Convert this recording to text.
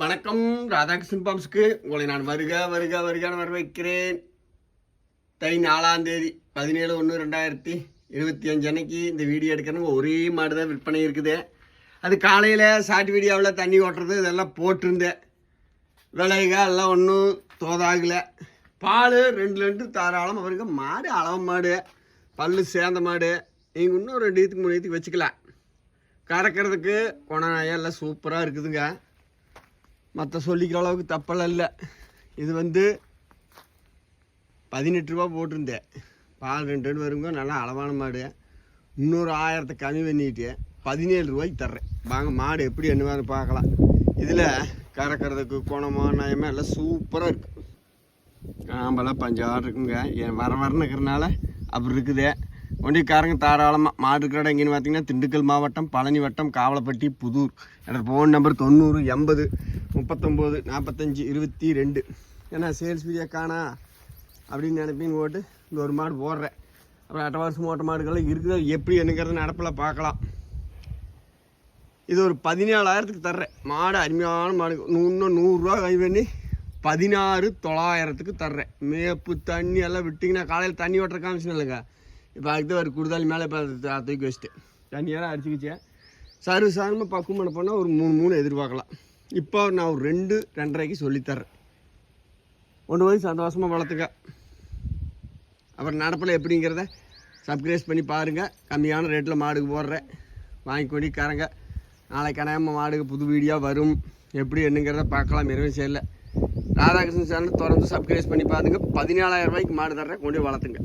வணக்கம். ராதாகிருஷ்ணன் பாம்ஸுக்கு உங்களை நான் வருக வருக வருகான்னு வர வைக்கிறேன் தை நாலாம் தேதி பதினேழு ஒன்று ரெண்டாயிரத்தி இருபத்தி அஞ்சு அன்னைக்கு இந்த வீடியோ எடுக்கிறவங்க ஒரே மாடு தான் விற்பனை இருக்குது. அது காலையில் ஷார்ட் வீடியோவில் தண்ணி ஓட்டுறது இதெல்லாம் போட்டிருந்தேன். விலைக எல்லாம் ஒன்றும் தோதாகலை. பால் ரெண்டு ரெண்டு தாராளம் அவருக்கு மாடு அளவு மாடு. பல்லு சேர்ந்த மாடு. நீங்கள் இன்னும் ரெண்டு இதுக்கு மூணு இதுக்கு வச்சுக்கலாம். கறக்கிறதுக்கு குணநாயம் எல்லாம் சூப்பராக இருக்குதுங்க. மற்ற சொல்லிக்கிற அளவுக்கு தப்பெல்லாம் இல்லை. இது வந்து பதினெட்டு ரூபா போட்டிருந்தேன். பால் ரெண்டு ரெண்டு வருங்க நல்லா அளவான மாடு. இன்னொரு ஆயிரத்தை கம்மி பண்ணிட்டு பதினேழு ரூபாய்க்கு தர்றேன். வாங்க மாடு எப்படி என்னவான்னு பார்க்கலாம். இதில் கறக்கிறதுக்கு குணமோ நயமோ எல்லாம் சூப்பராக இருக்குது காம்பெல்லாம் பஞ்சாடு இருக்குங்க. என் வர வரன்னு இருக்கிறனால அப்படி இருக்குது. ஒண்டிக்காரங்க தாராளமாக மாடு இருக்கிற இடம் எங்கேன்னு பார்த்தீங்கன்னா திண்டுக்கல் மாவட்டம் பழனி வட்டம் காவலப்பட்டி புதூர். என்னோடய ஃபோன் நம்பர் தொண்ணூறு எண்பது. முப்பத்தொம்போது நாற்பத்தஞ்சு இருபத்தி ரெண்டு. ஏன்னா சேல்ஸ் வீடியோ காணா அப்படின்னு நினைப்பீங்க போட்டு இந்த ஒரு மாடு போடுறேன் அப்புறம் அட்டவாசி மூட்டை மாடுகள்லாம் இருக்குது எப்படி என்னங்கிறத நடப்பில் பார்க்கலாம். இது ஒரு பதினேழாயிரத்துக்கு தர்றேன். மாடு அருமையான மாடு. இன்னும் நூறுரூவா கை பண்ணி பதினாறு தொள்ளாயிரத்துக்கு தர்றேன். மேப்பு தண்ணி எல்லாம் விட்டிங்கன்னா காலையில் தண்ணி ஓட்டுற காமிச்சுன்னு இல்லைங்க. இப்போ அதுக்கு ஒரு குடுதாலி மேலே இப்போ தூக்கி வச்சுட்டு. தண்ணியெல்லாம் அடிச்சுக்கிச்சேன் சர்வ சாதாரணமாக பக்குவம் பண்ண போனால் ஒரு மூணு மூணு எதிர்பார்க்கலாம். இப்போ நான் ஒரு ரெண்டு ரெண்டரைக்கு சொல்லித்தரேன் ஒன்று போய் சந்தோஷமாக வளர்த்துங்க அப்புறம் நடப்பில் எப்படிங்கிறத சப்கிரேஸ் பண்ணி பாருங்கள் கம்மியான ரேட்டில் மாடுக்கு போடுறேன். வாங்கி கொடிக்காரங்க நாளைக்கு கனையாமல் மாடுக்கு புது வீடியோ வரும். எப்படி என்னங்கிறத பார்க்கலாம். இரவு செய்யல. ராதாகிருஷ்ணன் சேனல் தொடர்ந்து சப்ஸ்கிரைப் பண்ணி பாருங்க. பதினேழாயிரம் ரூபாய்க்கு மாடு தர்றேன். கொண்டு போய் வளர்த்துங்க.